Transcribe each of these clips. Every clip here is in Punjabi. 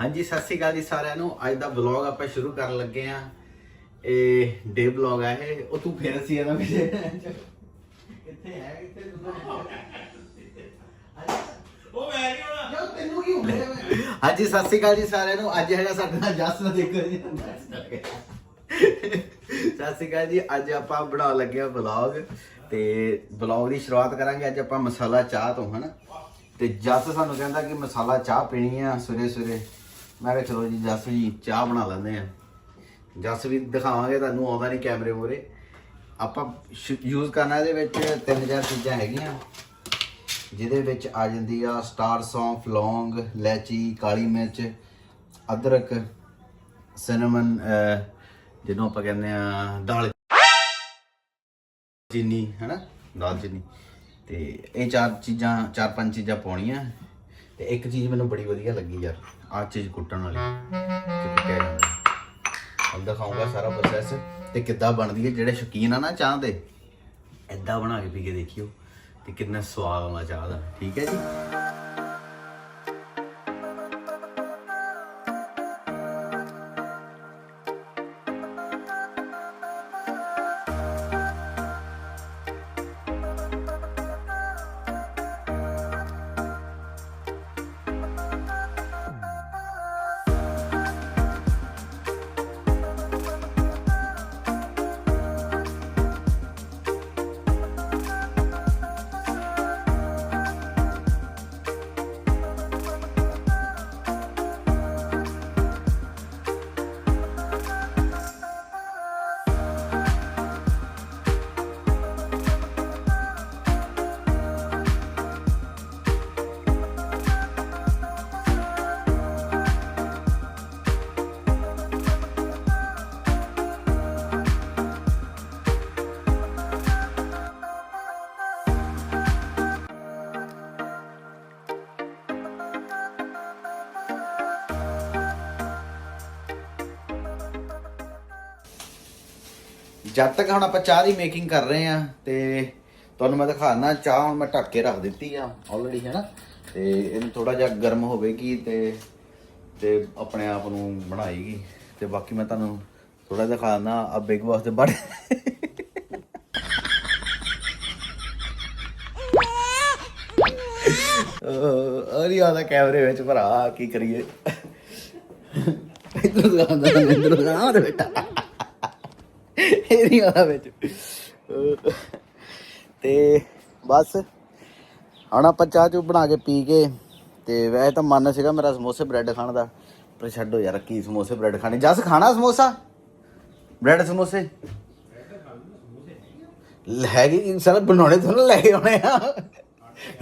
ਹਾਂਜੀ ਸਤਿ ਸ਼੍ਰੀ ਅਕਾਲ ਜੀ ਸਾਰਿਆਂ ਨੂੰ। ਅੱਜ ਦਾ ਵਲੌਗ ਆਪਾਂ ਸ਼ੁਰੂ ਕਰਨ ਲੱਗੇ ਆ ਇਹ ਡੇ ਵਲੌਗ ਆ ਇਹ। ਉਹ ਤੂੰ ਫੇਰ ਸੀ ਇਹਦਾ ਵਿੱਚ ਕਿੱਥੇ ਹੈ? ਕਿੱਥੇ ਉਹ ਮੈਂ ਨਹੀਂ ਹੋਣਾ ਯਾਰ ਤੈਨੂੰ ਕੀ ਹੋ ਗਿਆ? ਹਾਂਜੀ ਸਤਿ ਸ਼੍ਰੀ ਅਕਾਲ ਜੀ ਸਾਰਿਆਂ ਨੂੰ। ਅੱਜ ਹੈਗਾ ਸਾਡੇ ਨਾਲ ਜਸ ਨੂੰ ਦੇਖੋ ਜੀ। ਸਤਿ ਸ਼੍ਰੀ ਅਕਾਲ ਜੀ। ਅੱਜ ਆਪਾਂ ਬਣਾਉਣ ਲੱਗੇ ਆ ਵਲੌਗ ਤੇ ਵਲੌਗ ਦੀ ਸ਼ੁਰੂਆਤ ਕਰਾਂਗੇ। ਅੱਜ ਆਪਾਂ ਮਸਾਲਾ ਚਾਹ ਤੋਂ ਹਨਾ? ਤੇ ਜਸ ਸਾਨੂੰ ਕਹਿੰਦਾ ਕਿ ਮਸਾਲਾ ਚਾਹ ਪੀਣੀ ਆ ਸਵੇਰੇ ਸਵੇਰੇ ਮੈਂ ਕਿਹਾ ਚਲੋ ਜੀ, ਜਸ ਜੀ ਚਾਹ ਬਣਾ ਲੈਂਦੇ ਆ। ਜਸ ਵੀ ਦਿਖਾਵਾਂਗੇ ਤੁਹਾਨੂੰ, ਆਉਂਦਾ ਨਹੀਂ ਕੈਮਰੇ ਮੂਹਰੇ। ਆਪਾਂ ਯੂਜ਼ ਕਰਨਾ ਇਹਦੇ ਵਿੱਚ ਤਿੰਨ ਚਾਰ ਚੀਜ਼ਾਂ ਹੈਗੀਆਂ। ਜਿਹਦੇ ਵਿੱਚ ਆ ਜਾਂਦੀ ਆ ਸਟਾਰ ਸੌਂਫ, ਲੌਂਗ ਲੈਚੀ ਕਾਲੀ ਮਿਰਚ, ਅਦਰਕ, ਸਿਨਮਨ ਜਿਹਨੂੰ ਆਪਾਂ ਕਹਿੰਦੇ ਆ ਦਾਲ ਚੀਨੀ, ਹੈਨਾ? ਦਾਲ ਚੀਨੀ। ਤੇ ਇਹ ਚਾਰ ਚੀਜ਼ਾਂ, ਚਾਰ ਪੰਜ ਚੀਜ਼ਾਂ ਪਾਉਣੀਆਂ। ਤੇ ਇੱਕ ਚੀਜ਼ ਮੈਨੂੰ ਬੜੀ ਵਧੀਆ ਲੱਗੀ ਯਾਰ, ਆਹ ਚੀਜ਼ ਕੁੱਟਣ ਵਾਲੀ ਕਿ ਕੁੱਟਿਆ ਜਾਂਦਾ। ਹੁਣ ਦਿਖਾਉਂਗਾ ਸਾਰਾ ਪ੍ਰੋਸੈਸ ਤੇ ਕਿੱਦਾਂ ਬਣਦੀ ਹੈ, ਜਿਹੜੇ ਸ਼ੌਕੀਨ ਆ ਨਾ ਚਾਹ ਦੇ, ਏਦਾਂ ਬਣਾ ਕੇ ਪੀ ਕੇ ਦੇਖਿਓ ਤੇ ਕਿੰਨਾ ਸਵਾਦ ਆਉਂਦਾ ਚਾਹ ਦਾ। ਠੀਕ ਹੈ ਜੀ? ਜਦ ਤੱਕ ਹੁਣ ਆਪਾਂ ਚਾਹ ਦੀ ਮੇਕਿੰਗ ਕਰ ਰਹੇ ਆ ਤੇ ਤੁਹਾਨੂੰ ਮੈਂ ਦਿਖਾਣਾ ਚਾਹ ਹੁਣ ਮੈਂ ਢੱਕ ਕੇ ਰੱਖ ਦਿੱਤੀ ਆ ਆਲਰੇਡੀ ਹੈ ਨਾ ਤੇ ਇਹਨੂੰ ਥੋੜਾ ਜਿਹਾ ਗਰਮ ਹੋਵੇਗੀ ਤੇ ਤੇ ਆਪਣੇ ਆਪ ਨੂੰ ਬਣਾਏਗੀ। ਤੇ ਬਾਕੀ ਮੈਂ ਤੁਹਾਨੂੰ ਥੋੜਾ ਦਿਖਾਣਾ ਆ ਬਿਗ ਬਾਸ ਦੇ ਬੜੇ। ਅਰੇ ਆਦਾ ਕੈਮਰੇ ਵਿੱਚ ਭਰਾ, ਕੀ ਕਰੀਏ? ਇਧਰ ਦਿਖਾਉਂਦਾ ਇਧਰ ਦਿਖਾਉਂਦਾ ਬੇਟਾ। ਇਹ ਨਹੀਂ ਵਿੱਚ। ਤੇ ਬਸ, ਹੁਣ ਆਪਾਂ ਚਾਹ ਚੂ ਬਣਾ ਕੇ ਪੀ ਕੇ, ਤੇ ਵੈਸੇ ਤਾਂ ਮਨ ਸੀਗਾ ਮੇਰਾ ਸਮੋਸੇ ਬ੍ਰੈਡ ਖਾਣ ਦਾ, ਪਰ ਛੱਡੋ ਯਾਰ, ਕੀ ਸਮੋਸੇ ਬ੍ਰੈਡ ਖਾਣੇ? ਜਸ ਖਾਣਾ ਸਮੋਸਾ? ਬ੍ਰੈਡ ਸਮੋਸੇ? ਲੈ ਗਈ ਸਰ ਬਣਾਉਣੇ ਤੁਹਾਨੂੰ ਲੈ ਕੇ ਆਉਣੇ ਆ?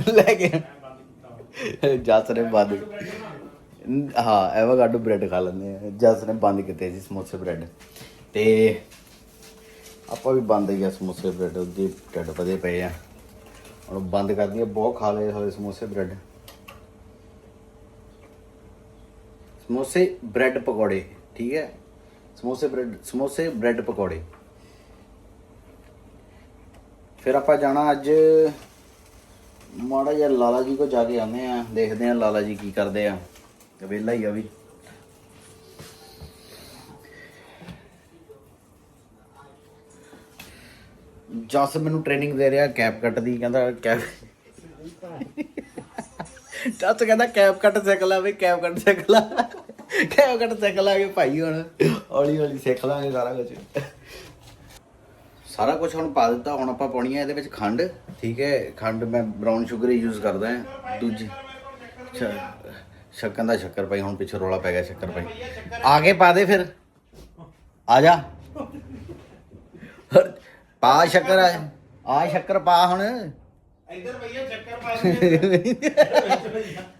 ਲੈ ਕੇ ਜਸ ਨੇ ਬੰਦ ਹਾਂ, ਐਵਾਗਾਡੋ ਬ੍ਰੈਡ ਖਾ ਲੈਂਦੇ ਆ। ਜਸ ਨੇ ਬੰਦ ਕੀਤੇ ਸੀ ਸਮੋਸੇ ਬ੍ਰੈਡ। ਤੇ ਆਪਾਂ ਵੀ ਬੰਦ ਹੀ ਆ ਸਮੋਸੇ ਬ੍ਰੈਡ ਦੇ ਢੱਡ ਵਧੇ ਪਏ ਆ। ਹੁਣ ਬੰਦ ਕਰ ਦਈਏ, ਬਹੁਤ ਖਾ ਲਏ ਹੋਏ ਸਮੋਸੇ ਬ੍ਰੈਡ। ਸਮੋਸੇ ਬ੍ਰੈਡ ਪਕੌੜੇ, ਠੀਕ ਹੈ? ਸਮੋਸੇ ਬ੍ਰੈਡ ਸਮੋਸੇ ਬ੍ਰੈਡ ਪਕੌੜੇ। ਫਿਰ ਆਪਾਂ ਜਾਣਾ ਅੱਜ, ਮਾੜਾ ਜਿਹਾ ਲਾਲਾ ਜੀ ਕੋ ਜਾ ਕੇ ਆਉਂਦੇ ਆ ਦੇਖਦੇ ਆ ਲਾਲਾ ਜੀ ਕੀ ਕਰਦੇ ਆ। ਵਿਹਲਾ ਹੀ ਆ ਵੀ। ਜਸ ਮੈਨੂੰ ਟ੍ਰੇਨਿੰਗ ਦੇ ਰਿਹਾ ਕੈਪ ਕੱਟ ਦੀ, ਕਹਿੰਦਾ ਕੈਪ ਜਸ ਕਹਿੰਦਾ ਕੈਪ ਕੱਟ ਸਿੱਖ ਲੈ ਵੀ ਕੈਪ ਕੱਟ ਸਿੱਖ ਲੈ। ਕੈਪ ਕੱਟ ਸਿੱਖ ਲਾਂਗੇ ਭਾਈ ਹੁਣ। ਹੌਲੀ ਹੌਲੀ ਸਿੱਖ ਲਾਂਗੇ ਸਾਰਾ ਕੁਝ ਸਾਰਾ ਕੁਝ ਹੁਣ ਪਾ ਦਿੱਤਾ, ਹੁਣ ਆਪਾਂ ਪਾਉਣੀ ਹੈ ਇਹਦੇ ਵਿੱਚ ਖੰਡ, ਠੀਕ ਹੈ? ਖੰਡ ਮੈਂ ਬ੍ਰਾਊਨ ਸ਼ੂਗਰ ਹੀ ਯੂਜ਼ ਕਰਦਾ ਹਾਂ। ਦੂਜੀ ਸ਼- ਸ਼ੱਕਰ ਦਾ ਸ਼ੱਕਰ ਪਾਈ ਹੁਣ ਪਿੱਛੇ ਰੋਲਾ ਪੈ ਗਿਆ ਸ਼ੱਕਰ ਪਾਈ ਆ ਕੇ ਪਾ ਦੇ ਫਿਰ। ਆ ਜਾ। ਪਾ ਸ਼ੱਕਰ ਆ। ਆ ਸ਼ੱਕਰ ਪਾ ਹੁਣ। ਇੱਧਰ ਭਈਆ ਚੱਕਰ ਪਾ ਦੇ।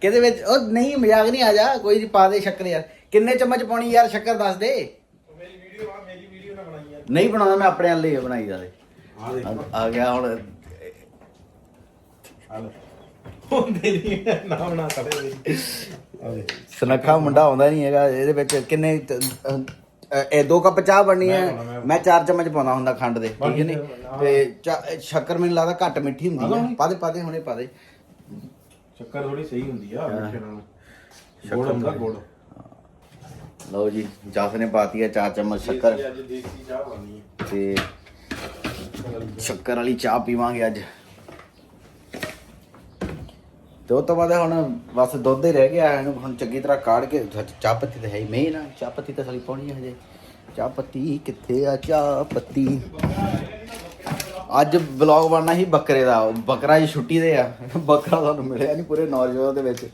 ਕਿਹਦੇ ਵਿੱਚ? ਉਹ ਨਹੀਂ ਮਜ਼ਾਕ ਨਹੀਂ ਆ ਜਾ। ਕੋਈ ਨਹੀਂ ਪਾ ਦੇ ਸ਼ੱਕਰ ਯਾਰ। ਕਿੰਨੇ ਚਮਚ ਪਾਉਣੀ ਯਾਰ ਸ਼ੱਕਰ? ਦੱਸ ਦੇ। ਮੇਰੀ ਵੀਡੀਓ ਆ ਮੇਰੀ ਵੀਡੀਓ ਨਾ ਬਣਾਈ ਯਾਰ। ਨਹੀਂ ਬਣਾਉਣਾ ਮੈਂ ਆਪਣੇ ਲਈ ਬਣਾਈ ਜਾਵੇ ਆ ਦੇ ਆ ਗਿਆ ਹੁਣ। ਆ ਲੈ। ਹੁੰਦੇ ਨਹੀਂ ਨਾ ਬਣਾ ਸਕਦੇ ਮੇਰੀ ਆ ਦੇ ਸੁਨੱਖਾ ਮੁੰਡਾ ਆਉਂਦਾ ਨਹੀਂ ਹੈਗਾ ਇਹਦੇ ਵਿੱਚ ਕਿੰਨੇ ਅਹ, ਇਹ ਦੋ ਕੱਪ ਚਾਹ ਬਣਨੀ ਹੈ। ਮੈਂ ਚਾਰ ਚਮਚ ਪਾਉਂਦਾ ਹੁੰਦਾ ਖੰਡ ਦੇ ਠੀਕ ਹੈ ਨਹੀਂ। ਤੇ ਚਾ- ਸ਼ੱਕਰ ਮੈਨੂੰ ਲੱਗਦਾ ਘੱਟ ਮਿੱਠੀ ਹੁੰਦੀ ਹੈ। ਪਾ ਦੇ ਪਾ ਦੇ ਹੁਣੇ ਪਾ ਦੇ। ਚੱਕਰ ਥੋੜੀ ਸਹੀ ਹੁੰਦੀ ਆ ਮਿੱਠੇ ਨਾਲ। ਸ਼ੱਕਰ ਗੋੜ ਹੁੰਦਾ ਥੋੜ੍ਹੀ। ਗੋੜ ਲਓ ਜੀ ਜਸ ਨੇ ਪਾਤੀ ਹੈ ਚਾਰ ਚਮਚ ਸ਼ੱਕਰ। ਅੱਜ ਦੇਸੀ ਚਾਹ ਬਣਨੀ ਹੈ। ਤੇ ਸ਼ੱਕਰ ਵਾਲੀ ਚਾਹ ਪੀਵਾਂਗੇ ਅੱਜ। ਤੇ ਉਹ ਤੋਂ ਬਾਅਦ ਹੁਣ ਬਸ ਦੁੱਧ ਹੀ ਰਹਿ ਗਿਆ, ਇਹਨੂੰ ਹੁਣ ਚੰਗੀ ਤਰ੍ਹਾਂ ਕਾੜ ਕੇ ਚਾਹ ਪੱਤੀ ਤਾਂ ਹੈ ਹੀ ਮੇਨ ਆ ਚਾਹ ਪੱਤੀ ਤਾਂ ਸਾਲੀ ਪਾਉਣੀ ਹੈ ਹਜੇ। ਚਾਹ ਪੱਤੀ ਕਿੱਥੇ ਆ, ਚਾਹ ਪੱਤੀ? ਅੱਜ ਵਲੌਗ ਬਣਨਾ ਸੀ ਬੱਕਰੇ ਦਾ ਬੱਕਰਾ ਜੀ ਛੁੱਟੀ ਦੇ ਆ। ਬੱਕਰਾ ਸਾਨੂੰ ਮਿਲਿਆ ਨਹੀਂ ਪੂਰੇ ਨੌਜਵਾਨ ਦੇ ਵਿੱਚ।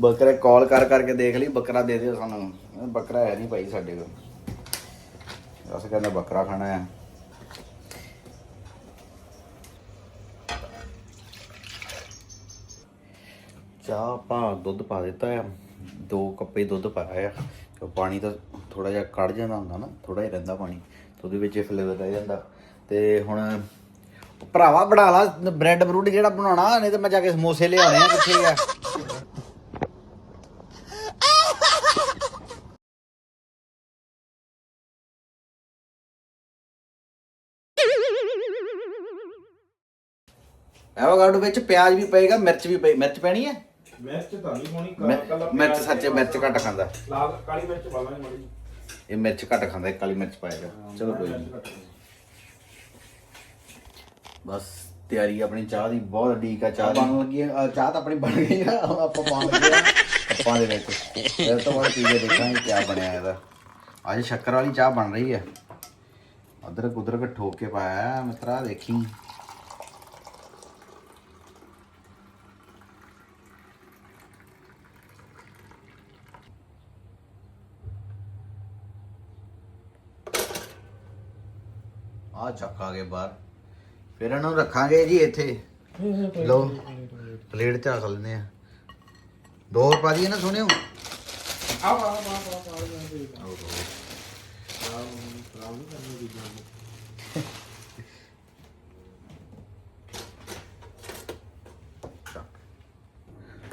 ਬੱਕਰੇ ਕਾਲ ਕਰ ਕਰਕੇ ਦੇਖ ਲਈ, ਬੱਕਰਾ ਦੇ ਦਿਓ ਸਾਨੂੰ। ਬੱਕਰਾ ਹੈ ਨਹੀਂ ਭਾਈ ਸਾਡੇ ਕੋਲ। ਅਸੀਂ ਕਹਿੰਦੇ ਬੱਕਰਾ ਖਾਣਾ ਹੈ ਚਾਹ ਆਪਾਂ ਦੁੱਧ ਪਾ ਦਿੱਤਾ ਆ, ਦੋ ਕੱਪੇ ਦੁੱਧ ਪਾਇਆ ਆ। ਤੇ ਪਾਣੀ ਤਾਂ ਥੋੜਾ ਜਿਹਾ ਕੱਢ ਜਾਂਦਾ ਹੁੰਦਾ ਨਾ ਥੋੜਾ ਜਿਹਾ ਰਹਿੰਦਾ ਪਾਣੀ, ਤੇ ਉਹਦੇ ਵਿੱਚ ਫਲੇਵਰ ਰਹਿ ਜਾਂਦਾ। ਤੇ ਹੁਣ ਭਰਾਵਾ ਬਣਾ ਲਾ ਬ੍ਰੈਡ ਬਰੂਡ ਜਿਹੜਾ ਬਣਾਉਣਾ, ਨਹੀਂ ਤਾਂ ਮੈਂ ਜਾ ਕੇ ਸਮੋਸੇ ਲਿਆਉਣੇ ਆ ਕਿੱਥੇ ਆ। ਐਵੋਕਾਡੋ ਵਿੱਚ ਪਿਆਜ਼ ਵੀ ਪਏਗਾ, ਮਿਰਚ ਵੀ ਪਈ, ਮਿਰਚ ਪੈਣੀ ਹੈ ਮਿਰਚ ਤਾਂ ਨਹੀਂ ਹੋਣੀ ਮਿਰ- ਮਿਰਚ ਸੱਚੇ ਮਿਰਚ ਘੱਟ ਖਾਂਦਾ। ਲਾਲ ਕਾਲੀ ਮਿਰਚ ਪਾ ਲਾਂਗੇ ਮਾੜੀ ਇਹ ਮਿਰਚ ਘੱਟ ਖਾਂਦਾ ਇਹ ਕਾਲੀ ਮਿਰਚ ਪਾਏਗਾ ਚਲੋ ਕੋਈ ਨਹੀਂ। ਬਸ ਤਿਆਰੀ ਆਪਣੀ ਚਾਹ ਦੀ ਬਹੁਤ ਢੀਕ ਆ ਚਾਹ ਬਣ ਲੱਗੀ ਆ। ਅ, ਚਾਹ ਤਾਂ ਆਪਣੀ ਬਣ ਗਈ ਆ ਹੁਣ ਆਪਾਂ ਪਾਉਣ ਲੱਗੇ ਆ ਕੱਪਾਂ ਦੇ ਵਿੱਚ। ਫਿਰ ਤੋਂ ਬਾਅਦ ਪੀ ਕੇ ਦੇਖਾਂਗੇ ਕੀ ਬਣਿਆ ਇਹਦਾ। ਅੱਜ ਸ਼ੱਕਰ ਵਾਲੀ ਚਾਹ ਬਣ ਰਹੀ ਹੈ ਅਦਰਕ ਉਦਰਕ ਠੋਕ ਕੇ ਪਾਇਆ ਮਿੱਤਰਾ ਦੇਖੀ। ਆ ਚੱਕ ਆ ਗਏ ਬਾਹਰ। ਫਿਰ ਇਹਨਾਂ ਰੱਖਾਂਗੇ ਜੀ ਇੱਥੇ। ਲਓ ਪਲੇਟ ਚ ਰੱਖ ਲੈਂਦੇ ਆ। ਦੋ ਪਾ ਦਈਏ ਨਾ ਸੁਣਿਓ ਆ ਆ ਆ ਆ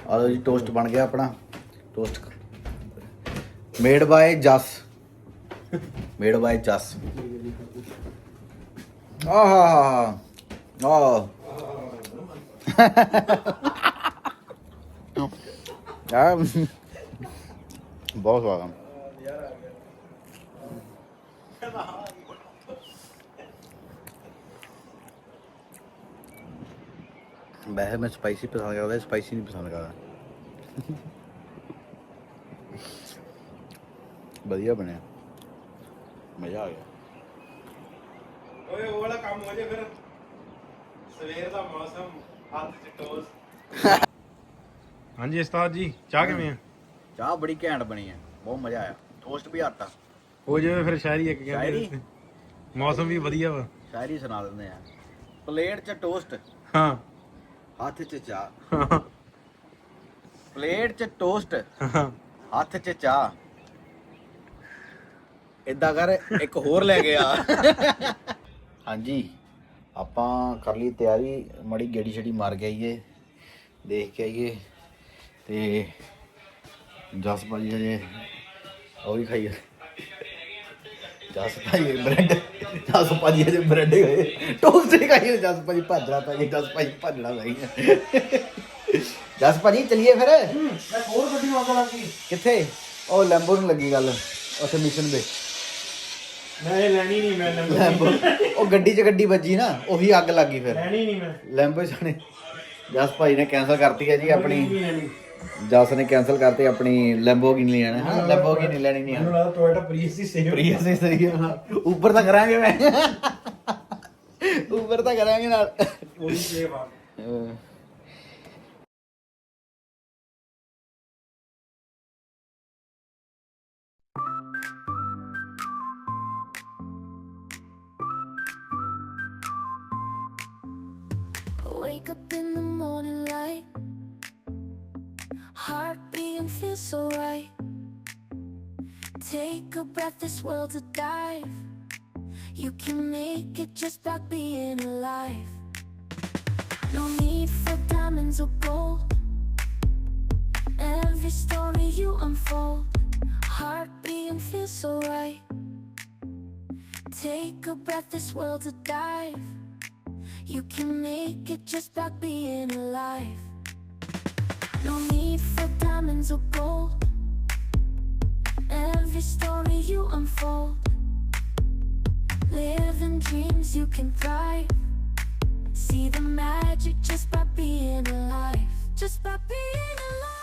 ਆ ਲਓ ਜੀ ਟੋਸਟ ਬਣ ਗਿਆ ਆਪਣਾ। Toast made by Jas made by Jas ਆਹਾ ਆ ਆ ਬਹੁਤ ਸਵਾਦ ਵੈਸੇ ਮੈਂ ਸਪਾਈਸੀ ਪਸੰਦ ਕਰਦਾ, ਸਪਾਈਸੀ ਨਹੀਂ ਪਸੰਦ ਕਰਦਾ। ਵਧੀਆ ਬਣਿਆ। ਮਜ਼ਾ ਆ ਗਿਆ। ਓਏ ਉਹ ਵਾਲਾ ਕੰਮ ਹੋ ਜੇ ਫਿਰ। ਸਵੇਰ ਦਾ ਮੌਸਮ ਹੱਥ ਚ ਟੋਸ ਹਾਂਜੀ ਉਸਤਾਦ ਜੀ ਚਾਹ ਕਿਵੇਂ ਆ? ਚਾਹ ਬੜੀ ਘੈਂਟ ਬਣੀ ਹੈ ਬਹੁਤ ਮਜ਼ਾ ਆਇਆ। ਟੋਸਟ ਵੀ ਆਟਾ। ਹੋ ਜਾਵੇ ਫਿਰ ਸ਼ਾਇਰੀ ਇੱਕ ਸ਼ਾਇਰੀ? ਕਹਿੰਦੇ ਮੌਸਮ ਵੀ ਵਧੀਆ ਵਾ। ਸ਼ਾਇਰੀ ਸੁਣਾ ਦਿੰਦੇ ਆ। ਪਲੇਟ 'ਚ ਟੋਸਟ ਹਾਂ। ਹੱਥ 'ਚ ਚਾਹ। ਪਲੇਟ 'ਚ ਟੋਸਟ ਹਾਂ। ਹੱਥ 'ਚ ਚਾਹ। ਇਦਾਂ ਕਰ ਇੱਕ ਹੋਰ ਲੈ ਕੇ ਆ। ਹਾਂਜੀ ਆਪਾਂ ਕਰ ਲਈ ਤਿਆਰੀ ਮੜੀ ਗੇੜੀ ਛੜੀ ਮਾਰ ਕੇ ਆਈਏ ਦੇਖ ਕੇ ਆਈਏ ਤੇ ਜਸ ਭਾਜੀ ਹਜੇ ਉਹ ਵੀ ਖਾਈ ਜਸ ਭਾਜੀ ਬ੍ਰੈਡ ਜਸ ਭਾਜੀ ਹਜੇ ਬ੍ਰੈਡ ਗਏ ਟੋਸਟ ਖਾਈ ਜਸ ਭਾਜੀ ਭੱਜਣਾ ਪੈ ਗਿਆ ਜਸ ਭਾਜੀ ਭੱਜਣਾ ਪੈ ਜਸ ਭਾਜੀ ਚਲਿਏ ਫਿਰ? ਮੈਂ ਹੋਰ ਗੱਡੀ ਮੰਗ ਲਾਂਗੀ ਕਿੱਥੇ? ਉਹ ਲੈਂਬੋ ਨੂੰ ਲੱਗੀ ਗੱਲ ਉੱਥੇ ਮਿਸ਼ਨ ਦੇ ਮੈਂ ਇਹ ਲੈਣੀ ਨਹੀਂ ਮੈਂ ਲੈਂਬੋ। ਉਹ ਗੱਡੀ 'ਚ ਗੱਡੀ ਵੱਜੀ ਨਾ ਉਹੀ ਅੱਗ ਲੱਗੀ ਫਿਰ। ਲੈਣੀ ਨਹੀਂ ਮੈਂ। ਲੈਂਬੋ ਸਾਨੇ ਜਸ ਭਾਈ ਨੇ ਕੈਨਸਲ ਕਰਤੀ ਹੈ ਜੀ ਆਪਣੀ। ਨਹੀਂ ਲੈਣੀ? ਜਸ ਨੇ ਕੈਨਸਲ ਕਰਤੀ ਆਪਣੀ ਲੈਂਬੋਗਿਨੀ ਲੈਣਾ? ਹਾਂ? ਲੈਂਬੋਗਿਨੀ ਲੈਣੀ ਨਹੀਂ ਮੈਨੂੰ ਆ ਲੱਗਦਾ ਟੋਇਟਾ ਪ੍ਰੀਸ ਦੀ ਸੇਵ ਪ੍ਰੀਅਸ ਹੀ ਸਹੀ ਹੈ ਉੱਪਰ ਤਾਂ ਕਰਾਂਗੇ ਮੈਂ। ਉੱਪਰ ਤਾਂ ਕਰਾਂਗੇ ਨਾਲ। ਉਹਦੀ ਸੇਵ ਆ। ਅਹ feels so right. Take a breath, this world's a dive. You can make it just by being alive. No need for diamonds or gold. Every story you unfold. Heart beating feels so right. Take a breath, this world's a dive. You can make it just by being alive. No need for diamonds or gold. Every story you unfold. Live in dreams you can thrive. See the magic just by being alive. Just by being alive.